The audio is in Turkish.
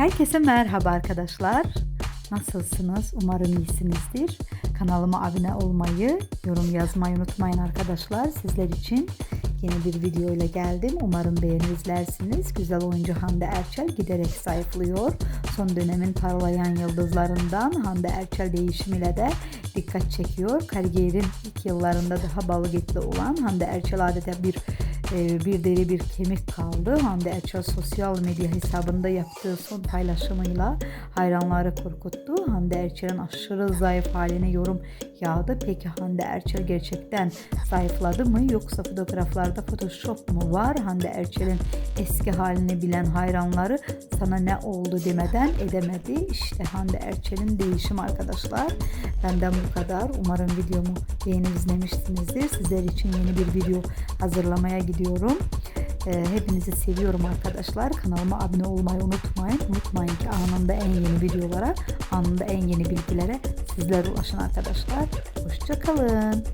Herkese merhaba arkadaşlar. Nasılsınız? Umarım iyisinizdir. Kanalıma abone olmayı, yorum yazmayı unutmayın arkadaşlar. Sizler için yeni bir video ile geldim. Umarım beğenir izlersiniz. Güzel oyuncu Hande Erçel giderek zayıflıyor. Son dönemin parlayan yıldızlarından Hande Erçel değişimiyle de dikkat çekiyor. Kariyerin ilk yıllarında daha balıgetli olan Hande Erçel adeta bir bir deri bir kemik kaldı. Hande Erçel sosyal medya hesabında yaptığı son paylaşımıyla hayranları korkuttu. Hande Erçel'in aşırı zayıf haline yorum yağdı. Peki Hande Erçel gerçekten zayıfladı mı yoksa fotoğraflarda photoshop mu var? Hande Erçel'in eski halini bilen hayranları sana ne oldu demeden edemedi. İşte Hande Erçel'in değişim arkadaşlar. Benden bu kadar. Umarım videomu beğenip izlemişsinizdir. Sizler için yeni bir video hazırlamaya gidiyorum. Ee, hepinizi seviyorum arkadaşlar. Kanalıma abone olmayı unutmayın. Unutmayın ki anında en yeni videolara, anında en yeni bilgilere sizlere ulaşın arkadaşlar. Hoşçakalın.